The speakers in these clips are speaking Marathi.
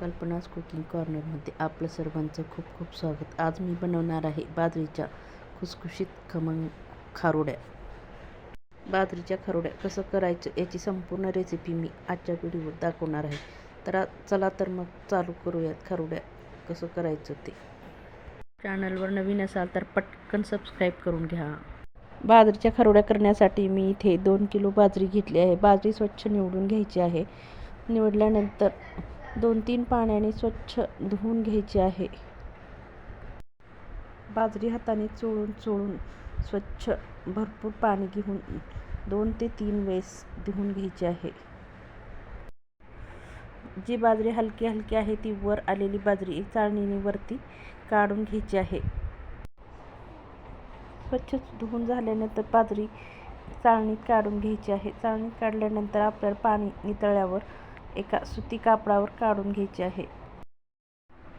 कल्पनाज कुकिंग कॉर्नरमध्ये आपलं सर्वांचं खूप खूप स्वागत. आज मी बनवणार आहे बाजरीच्या खुसखुशीत खमंग खारोड्या. बाजरीच्या खारोड्या कसं करायचं याची संपूर्ण रेसिपी मी आजच्या व्हिडिओवर दाखवणार आहे. तर चला तर मग चालू करूयात खारोड्या. कसं करायचं ते. चॅनलवर नवीन असाल तर पटकन सबस्क्राईब करून घ्या. बाजरीच्या खारोड्या करण्यासाठी मी इथे दोन किलो बाजरी घेतली आहे. बाजरी स्वच्छ निवडून घ्यायची आहे. निवडल्यानंतर दोन तीन पाण्याने स्वच्छ धुवून घ्यायची आहे. बाजरी हाताने चोळून चोळून स्वच्छ भरपूर पाणी घेऊन दोन ते तीन वेळेस धुवून घ्यायची आहे. जी बाजरी हलकी हलकी आहे ती वर आलेली बाजरी चाळणीने वरती काढून घ्यायची आहे. स्वच्छ धुवून झाल्यानंतर बाजरी चाळणीत काढून घ्यायची आहे. चाळणीत काढल्यानंतर आपल्याला पाणी नितळल्यावर एका सुती कापडावर काढून घ्यायचे आहे.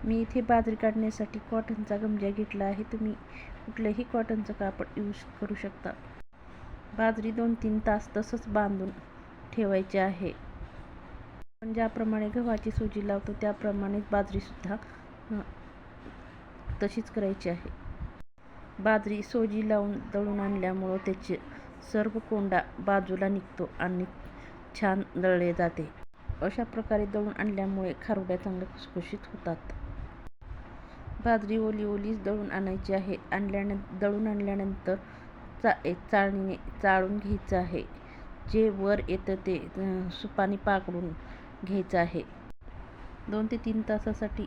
मी इथे बाजरी काढण्यासाठी कॉटनचा गमजा घेतला आहे. तुम्ही कुठलंही कॉटनचं कापड यूज करू शकता. बाजरी दोन तीन तास तसंच बांधून ठेवायचे आहे. आपण ज्याप्रमाणे गव्हाची सुजी लावतो त्याप्रमाणेच बाजरीसुद्धा तशीच करायची आहे. बाजरी सोजी लावून दळून आणल्यामुळं त्याचे सर्व कोंडा बाजूला निघतो आणि छान दळले जाते. अशा प्रकारे दळून आणल्यामुळे खारुड्या चांगल्या खुसखुशीत होतात. बाजरी ओली ओलीच दळून आणायची आहे. आणल्यानंतर दळून आणल्यानंतर चा चाळणीने चाळून घ्यायचं आहे. जे वर येतं ते सुपाने पाकडून घ्यायचं आहे. दोन ते तीन तासासाठी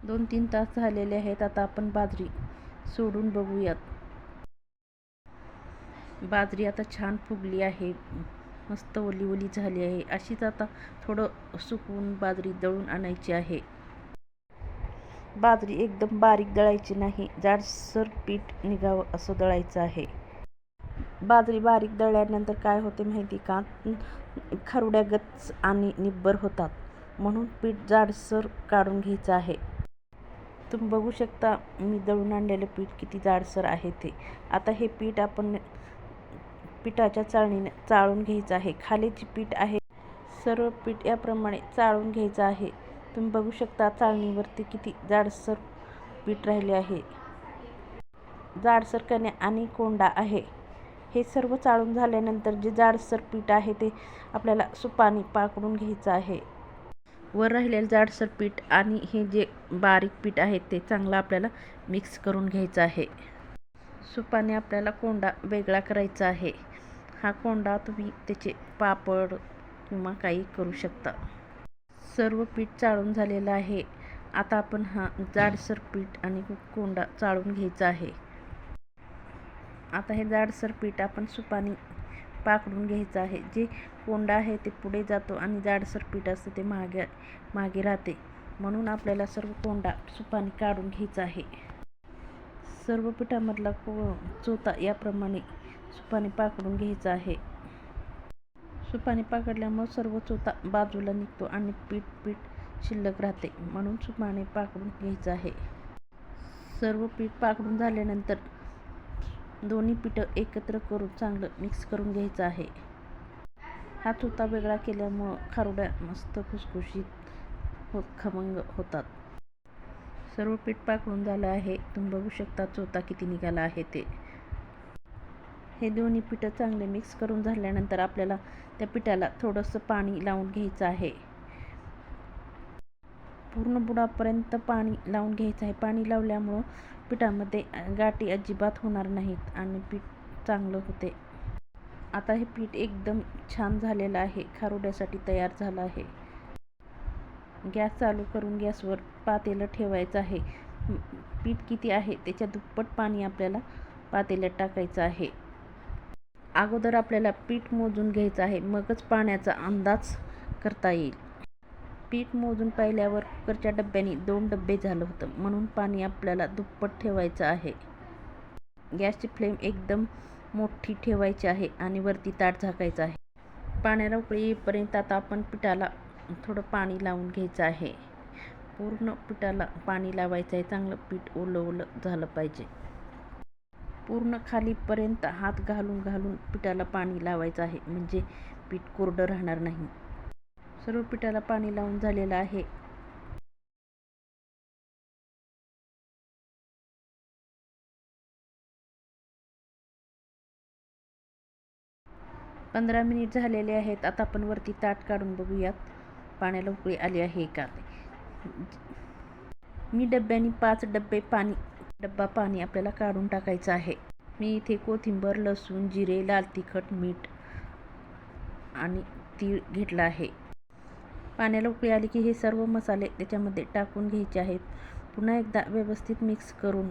दोन तीन तास झालेले आहेत. आता आपण बाजरी सोडून बघूयात. बाजरी आता छान फुगली आहे. मस्त ओली ओली झाली आहे. अशीच आता थोडं सुकवून बाजरी दळून आणायची आहे. बाजरी एकदम बारीक दळायची नाही जाडसर पीठ निघावं असं दळायचं आहे. बाजरी बारीक दळल्यानंतर काय होते माहिती का? खरवड्या गच्च आणि निब्बर होतात. म्हणून पीठ जाडसर काढून घ्यायचं आहे. तुम्ही बघू शकता मी दळून आणलेलं पीठ किती जाडसर आहे ते. आता हे पीठ आपण पिठाच्या चाळणीने चाळून घ्यायचं आहे. खाली जी पीठ आहे सर्व पीठ याप्रमाणे चाळून घ्यायचं आहे. तुम्ही बघू शकता चाळणीवरती किती जाडसर पीठ राहिले आहे. जाडसर कण्या आणि कोंडा आहे. हे सर्व चाळून झाल्यानंतर जे जाडसर पीठ आहे ते आपल्याला सुपानी पाकडून घ्यायचं आहे. वर राहिलेलं जाडसर पीठ आणि हे जे बारीक पीठ आहे ते चांगलं आपल्याला मिक्स करून घ्यायचं आहे. सुपाने आपल्याला कोंडा वेगळा करायचा आहे. हा कोंडा तुम्ही त्याचे पापड किंवा काही करू शकता. सर्व पीठ चाळून झालेलं आहे. आता आपण हा जाडसर पीठ आणि कोंडा चाळून घ्यायचा आहे. आता हे जाडसर पीठ आपण सुपानी पाकडून घ्यायचं आहे. जे कोंडा आहे ते पुढे जातो आणि जाडसर पीठ असतं ते मागे मागे राहते. म्हणून आपल्याला सर्व कोंडा सुपानी काढून घ्यायचा आहे. सर्व पिठामधला को चोथा याप्रमाणे सुपाने पाकडून घ्यायचं आहे. सुपाने पाकडल्यामुळे सर्व चोथा बाजूला निघतो आणि पीठ पीठ शिल्लक राहते. म्हणून सुपाने पाकडून घ्यायचं आहे. सर्व पीठ पाकडून झाल्यानंतर दोन्ही पिठं एकत्र करून चांगलं मिक्स करून घ्यायचं आहे. हा चोथा वेगळा केल्यामुळं खारुड्या मस्त खुसखुशीत हो खमंग होतात. सर्व पीठ पाकडून झालं आहे. तुम्ही बघू शकता चोथा किती निघाला आहे ते. हे दोन्ही पिठं चांगले मिक्स करून झाल्यानंतर आपल्याला त्या पिठाला थोडंसं पाणी लावून घ्यायचं आहे. पूर्ण बुडापर्यंत पाणी लावून घ्यायचं आहे. पाणी लावल्यामुळं पिठामध्ये गाठी अजिबात होणार नाहीत आणि पीठ चांगलं होते. आता हे पीठ एकदम छान झालेलं आहे. खारुड्यासाठी तयार झालं आहे. गॅस चालू करून गॅसवर पातेलं ठेवायचं आहे. पीठ किती आहे त्याच्या दुप्पट पाणी आपल्याला पातेल्यात टाकायचं आहे. अगोदर आपल्याला पीठ मोजून घ्यायचं आहे. मगच पाण्याचा अंदाज करता येईल. पीठ मोजून पाहिल्यावर कुकरच्या डब्याने दोन डब्बे झालं होतं. म्हणून पाणी आपल्याला दुप्पट ठेवायचं आहे. गॅसची फ्लेम एकदम मोठी ठेवायची आहे आणि वरती ताट झाकायचं आहे. पाण्याला उकळी येईपर्यंत आता आपण पिठाला थोडं पाणी लावून घ्यायचं आहे. पूर्ण पिठाला पाणी लावायचं आहे. चांगलं पीठ ओलं ओलं झालं पाहिजे. पूर्ण खालीपर्यंत हात घालून घालून पिठाला पाणी लावायचं आहे. म्हणजे पीठ कोरडं राहणार नाही. सर्व पिठाला पाणी लावून झालेलं आहे. पंधरा मिनिट झालेले आहेत. आता आपण वरती ताट काढून बघूयात. पाण्याला उकळी आली आहे का? ते. मी डब्याने पाच डब्बे पाणी डब्बा पाणी आपल्याला काढून टाकायचं आहे. मी इथे कोथिंबर लसूण जिरे लाल तिखट मीठ आणि तीळ घेतला आहे. पाण्याला उकळी आली की हे सर्व मसाले त्याच्यामध्ये टाकून घ्यायचे आहेत. पुन्हा एकदा व्यवस्थित मिक्स करून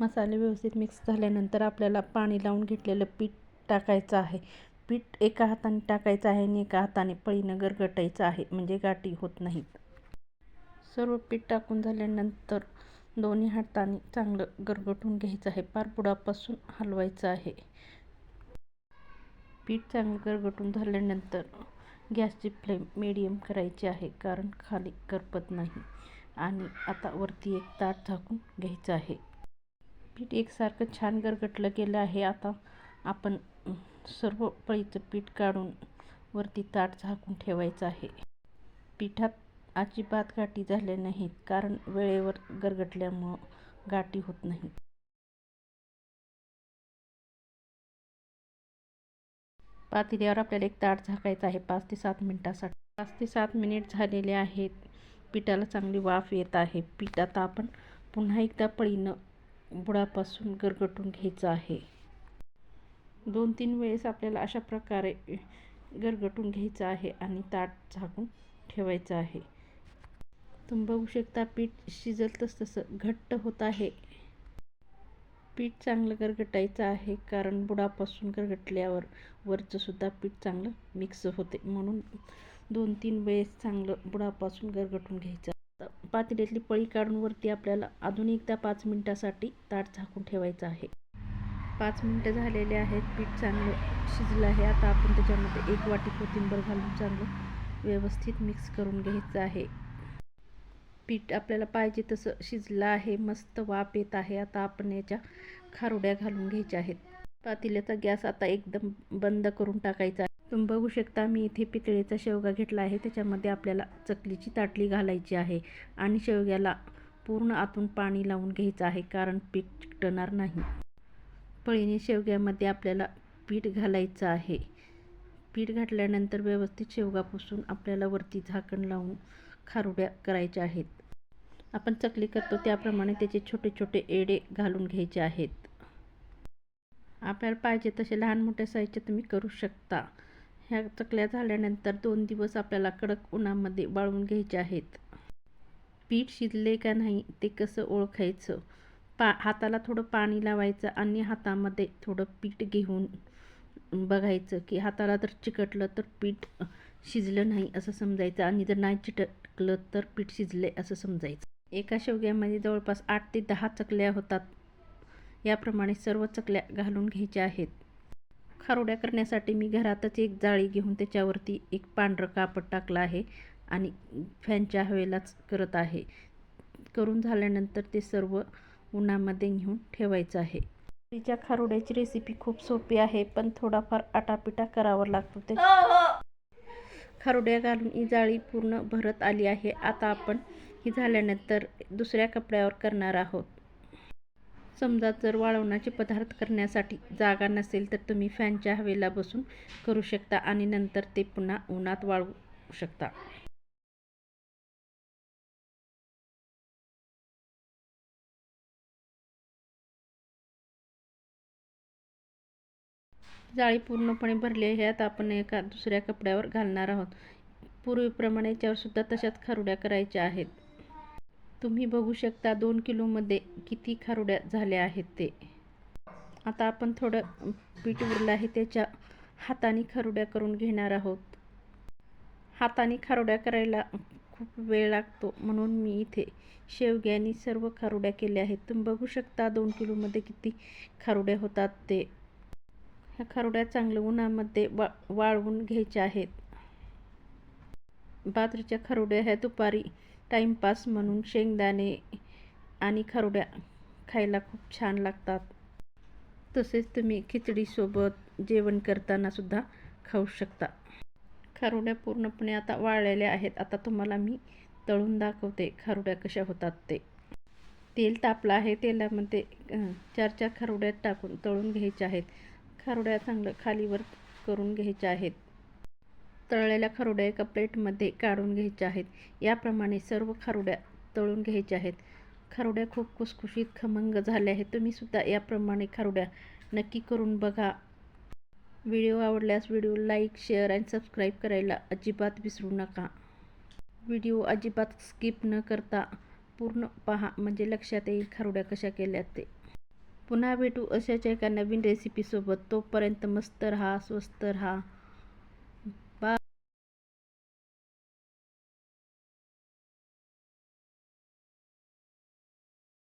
मसाले व्यवस्थित मिक्स झाल्यानंतर आपल्याला पाणी लावून घेतलेलं पीठ टाकायचं आहे. पीठ एका हाताने टाकायचं आहे आणि एका हाताने पळीनं गरगटायचं आहे म्हणजे गाठी होत नाहीत. सर्व पीठ टाकून झाल्यानंतर दोन्ही हाताने चांगलं गरगटून घ्यायचं आहे. पार पुडापासून हलवायचं आहे. पीठ चांगलं गरगटून झाल्यानंतर गॅसची फ्लेम मिडियम करायची आहे कारण खाली करपत नाही. आणि आता वरती एक ताट झाकून घ्यायचं आहे. पीठ एकसारखं छान गरगटलं गेलं आहे. आता आपण सर्व पळीचं पीठ काढून वरती ताट झाकून ठेवायचं आहे. पिठात अजिबात गाठी झाल्या नाहीत कारण वेळेवर गरगटल्यामुळं गाठी होत नाही पातेल्यावर आपल्याला एक ताट झाकायचं आहे पाच ते सात मिनिटासाठी. पाच ते सात मिनिट झालेले आहेत. पिठाला चांगली वाफ येत आहे. पीठ आता आपण पुन्हा एकदा पळीनं बुडापासून गरगटून घ्यायचं आहे. दोन तीन वेळेस आपल्याला अशा प्रकारे गरगटून घ्यायचं आहे आणि ताट झाकून ठेवायचं आहे. तुम्ही बघू शकता. पीठ शिजल तस तसं घट्ट होत आहे. पीठ चांगलं गरगटायचं आहे कारण बुडापासून गरगटल्यावर वरचंसुद्धा पीठ चांगलं मिक्स होते. म्हणून दोन तीन वेळेस चांगलं बुडापासून गरगटून घ्यायचं. पातेल्यातली पळी काढून वरती आपल्याला अजून एकदा पाच मिनटासाठी ताट झाकून ठेवायचं आहे. पाच मिनटं झालेले आहेत. पीठ चांगलं शिजलं आहे. आता आपण त्याच्यामध्ये एक वाटी कोथिंबर घालून चांगलं व्यवस्थित मिक्स करून घ्यायचं आहे. पीठ आपल्याला पाहिजे तसं शिजलं आहे मस्त वाफ येत आहे. आता आपण याच्या खारुड्या घालून घ्यायच्या आहेत. पातेल्याचा गॅस आता एकदम बंद करून टाकायचा आहे. तुम्ही बघू शकता मी इथे पितळेचा शेवगा घेतला आहे. त्याच्यामध्ये आपल्याला चकलीची ताटली घालायची आहे आणि शेवग्याला पूर्ण आतून पाणी लावून घ्यायचं आहे कारण पीठ चिकटणार नाही. पळीने शेवग्यामध्ये आपल्याला पीठ घालायचं आहे. पीठ घातल्यानंतर व्यवस्थित शेवगा पुसून आपल्याला वरती झाकण लावून खारुड्या करायच्या आहेत. आपण चकली करतो त्याप्रमाणे त्याचे छोटे छोटे एडे घालून घ्यायचे आहेत. आपल्याला पाहिजे तसे लहान मोठ्या साईजचे तुम्ही करू शकता. ह्या चकल्या झाल्यानंतर दोन दिवस आपल्याला कडक उन्हामध्ये वाळवून घ्यायचे आहेत. पीठ शिजले का नाही ते कसं ओळखायचं? पा हाताला थोडं पाणी लावायचं आणि हातामध्ये थोडं पीठ घेऊन बघायचं की हाताला जर चिकटलं तर पीठ शिजलं नाही असं समजायचं आणि जर नाही टाकलं तर पीठ शिजले असं समजायचं. एका शेवग्यामध्ये जवळपास आठ ते दहा चकल्या होतात. याप्रमाणे सर्व चकल्या घालून घ्यायच्या आहेत. खारोड्या करण्यासाठी मी घरातच एक जाळी घेऊन त्याच्यावरती एक पांढरं कापड टाकलं आहे आणि फॅनच्या हवेलाच करत आहे. करून झाल्यानंतर ते सर्व उन्हामध्ये घेऊन ठेवायचं आहे. तिच्या खारोड्याची रेसिपी खूप सोपी आहे पण थोडाफार आटापिटा करावा लागतो ते. खरोड्या घालून ही जाळी पूर्ण भरत आली आहे. आता आपण ही झाल्यानंतर दुसऱ्या कपड्यावर करणार आहोत. समजा जर वाळवण्याचे पदार्थ करण्यासाठी जागा नसेल तर तुम्ही फॅनच्या हवेला बसून करू शकता आणि नंतर ते पुन्हा उन्हात वाळवू शकता. जाळी पूर्णपणे भरली आहे आता आपण एका दुसऱ्या कपड्यावर घालणार आहोत. पूर्वीप्रमाणे याच्यावर सुद्धा तशाच खारुड्या करायच्या आहेत. तुम्ही बघू शकता दोन किलोमध्ये किती खारुड्या झाल्या आहेत ते. आता आपण थोडं पीठ उरलं आहे त्याच्या हाताने खारुड्या करून घेणार आहोत. हाताने खारुड्या करायला खूप वेळ लागतो म्हणून मी इथे शेवग्याने सर्व खारुड्या केल्या आहेत. तुम्ही बघू शकता दोन किलोमध्ये किती खारुड्या होतात ते. ह्या खारुड्या चांगल्या उन्हामध्ये वा वाळवून घ्यायच्या आहेत. बाजरीच्या खारुड्या ह्या दुपारी टाईमपास म्हणून शेंगदाणे आणि खारुड्या खायला खूप छान लागतात. तसेच तुम्ही खिचडीसोबत जेवण करताना सुद्धा खाऊ शकता. खारुड्या पूर्णपणे आता वाळलेल्या आहेत. आता तुम्हाला मी तळून दाखवते खारुड्या कशा होतात ते. तेल तापलं आहे. तेलामध्ये चार चार खारुड्यात टाकून तळून घ्यायच्या आहेत. खारुड्या चांगलं खालीवर करून घ्यायच्या आहेत. तळलेल्या खारुड्या एका प्लेटमध्ये काढून घ्यायच्या आहेत. याप्रमाणे सर्व खारुड्या तळून घ्यायच्या आहेत. खारुड्या खूप खुसखुशीत खमंग झाल्या आहेत. तुम्हीसुद्धा याप्रमाणे खारुड्या नक्की करून बघा. व्हिडिओ आवडल्यास व्हिडिओ लाईक शेअर आणि सबस्क्राईब करायला अजिबात विसरू नका. व्हिडिओ अजिबात स्किप न करता पूर्ण पहा म्हणजे लक्षात येईल खारुड्या कशा केल्या ते. पुन्हा भेटू अशाच एका नवीन रेसिपीसोबत तोपर्यंत मस्त रहा स्वस्त रहा.